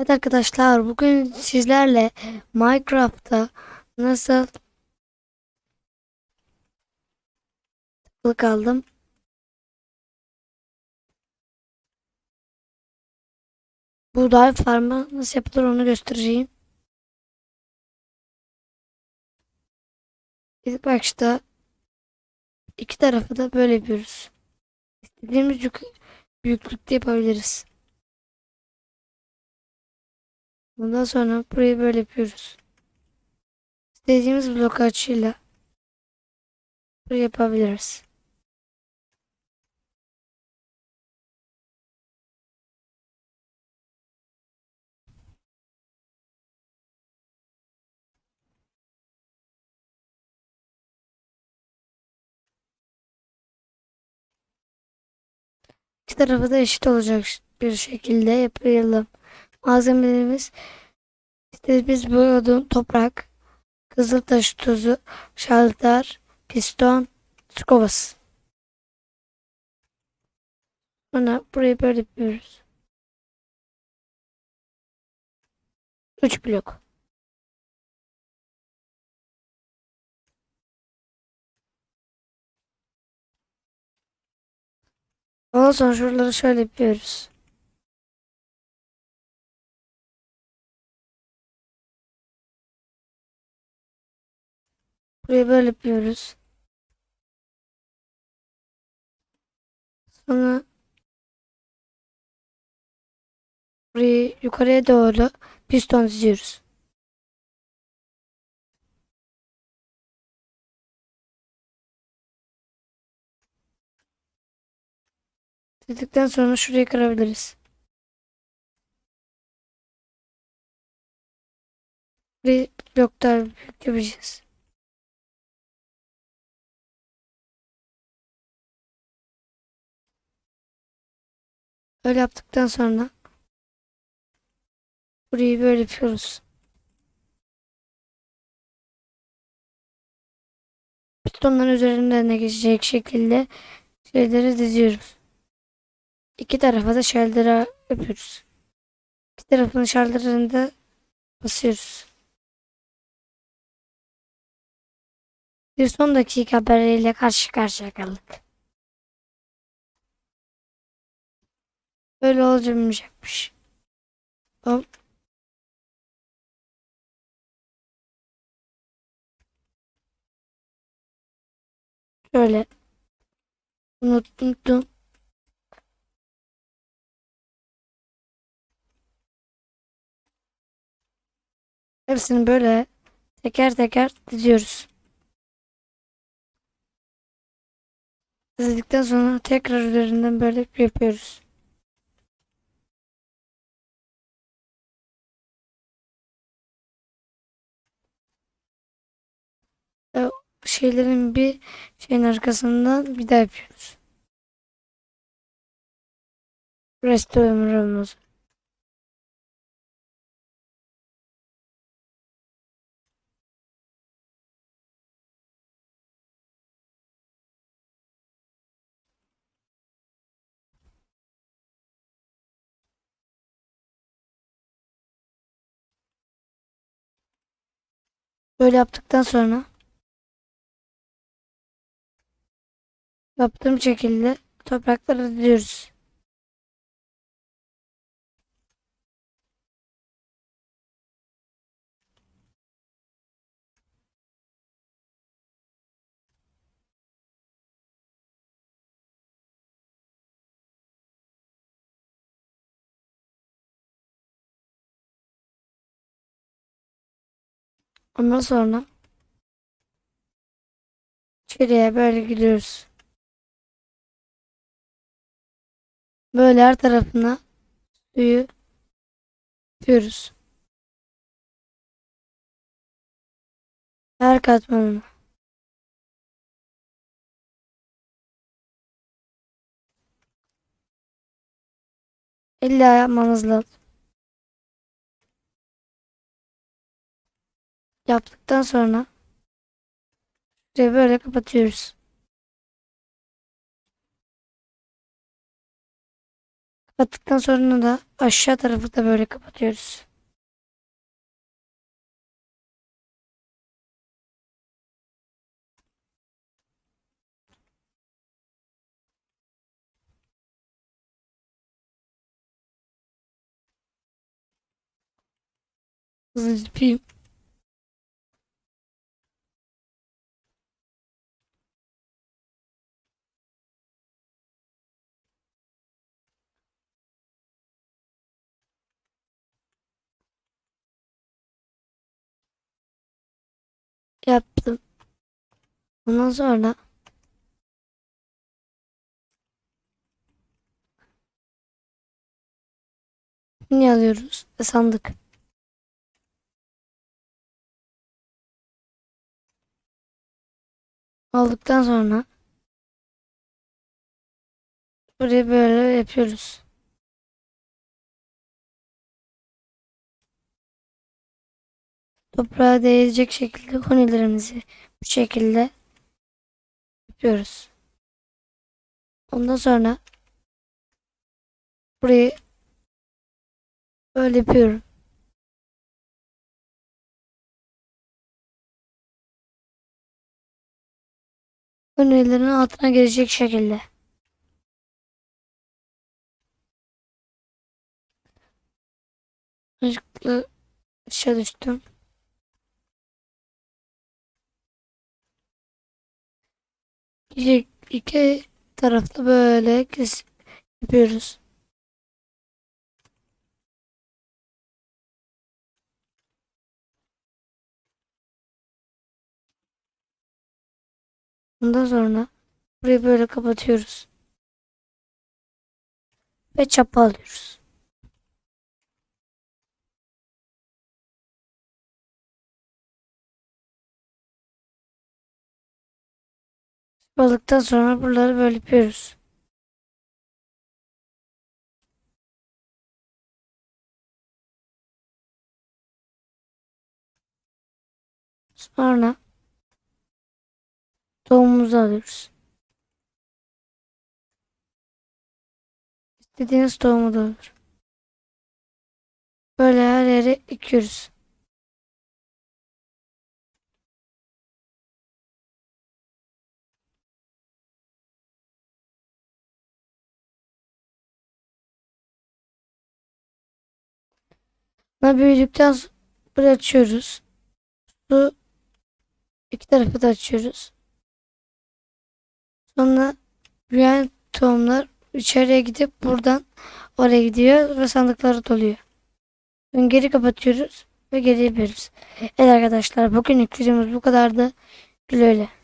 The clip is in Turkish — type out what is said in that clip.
Evet arkadaşlar bugün sizlerle Minecraft'ta nasıl takılı kaldım. Buğday farmı nasıl yapılır onu göstereceğim. İlk başta iki tarafı da böyle yapıyoruz. İstediğimiz yük- büyüklükte yapabiliriz. Bundan sonra burayı böyle yapıyoruz. İstediğimiz blok açıyla burayı yapabiliriz. İki tarafı da eşit olacak bir şekilde yapalım. Malzemelerimiz işte biz bu odun, toprak, kızıltaş tozu, şalter, piston, su kovası. Sonra burayı böyle yapıyoruz. 3 blok. Ondan sonra şuraları şöyle yapıyoruz. Burayı böyle yapıyoruz. Sonra burayı yukarıya doğru piston diziyoruz. Dizikten sonra şurayı kırabiliriz. Burayı bloklar yapacağız. Öyle yaptıktan sonra burayı böyle yapıyoruz. Pistonların üzerinden de geçecek şekilde şeyleri diziyoruz. İki tarafa da şeldere yapıyoruz. İki tarafın şelderlerini de basıyoruz. Bir son dakika haberiyle karşı karşıya kaldık. Böyle olmayacakmış. Hop. Şöyle. Unuttum. Hepsini böyle teker teker diziyoruz. Dizildikten sonra tekrar üzerinden böyle yapıyoruz. Şeylerin bir şeyin arkasından bir daha yapıyoruz. Restoranımız. Böyle yaptıktan sonra yaptığım şekilde toprakları diziyoruz. Ondan sonra içeriye böyle gidiyoruz. Böyle her tarafına suyu yapıyoruz. Her katmanına. İlla yapmanız lazım. Yaptıktan sonra şurayı böyle kapatıyoruz. Kapattıktan sonra da aşağı tarafı da böyle kapatıyoruz. Hızlı yapayım. Ondan sonra ne alıyoruz? Ve sandık. Aldıktan sonra burayı böyle yapıyoruz. Toprağa değecek şekilde hunilerimizi bu şekilde yapıyoruz. Ondan sonra burayı böyle yapıyorum. Hunilerin altına gelecek şekilde. Azıcık aşağı düştüm. İki, iki tarafta böyle kes yapıyoruz. Ondan sonra burayı böyle kapatıyoruz. Ve çapa alıyoruz. Balıktan sonra buraları böyle yapıyoruz. Sonra tohumumuzu alıyoruz. İstediğiniz tohumu da olur. Böyle her yere ekiyoruz. Bunlar büyüdükten sonra buraya açıyoruz. Su iki tarafı da açıyoruz. Sonra büyüyen tohumlar içeriye gidip buradan oraya gidiyor ve sandıkları doluyor. Sonra geri kapatıyoruz ve geri yapıyoruz. Evet arkadaşlar bugünlük videomuz bu kadardı. Güle güle.